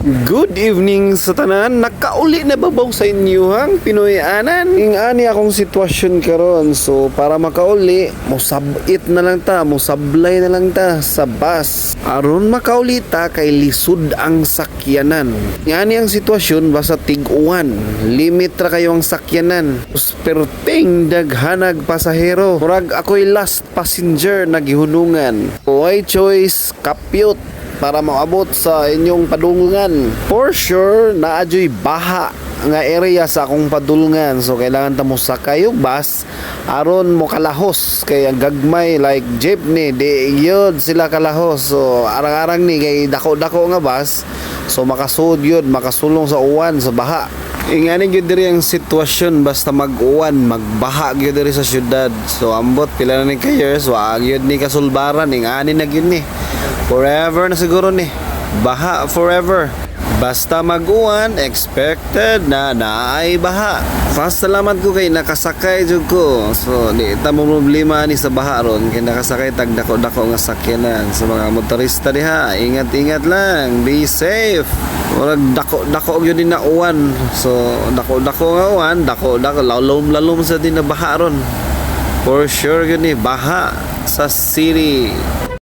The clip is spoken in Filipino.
Good evening sa tanan. Nakauli na babaw sa inyo hang Pinoy anan. Ing ani akong sitwasyon karon. So para makauli, musabit na lang ta, musablay na lang ta sa bus. Aron makauli ta kay lisod ang sakyanan. Ngani ang sitwasyon basta tig-uwan. Limit ra kayo ang sakyanan. Perting daghanag pasahero. Murag ako'y last passenger na gihunungan. Why choice kapyot para maabot sa inyong padulungan. For sure, naadyoy baha nga area sa akong padulungan. So, kailangan ta mo sakay bus aron mo kalahos. Kay ang gagmay like jeepney di yun sila kalahos. So arang-arang ni kay dako-dako nga bus so makasud yun makasulong sa uwan sa baha. Ingani gyud diri ang sitwasyon basta mag-uwan magbaha gyud diri sa syudad. So ambot pila na ni ka years wa gyud ni kasulbaran ingani na gyud ni forever na siguro ni baha forever Basta mag-uwan, expected na naay baha. Fast salamat ko kay nakasakay jud ko. So, di ta mo problema ni sa baha ron kay nakasakay tag dako-dako nga sakyanan. Sa mga motorista diha, ingat-ingat lang, be safe. Murag dako-dako gyud ni na uwan. So, dako-dako nga uwan, dako-dako lalom-lalom sa din na baha ron. For sure gyud ni baha sa city.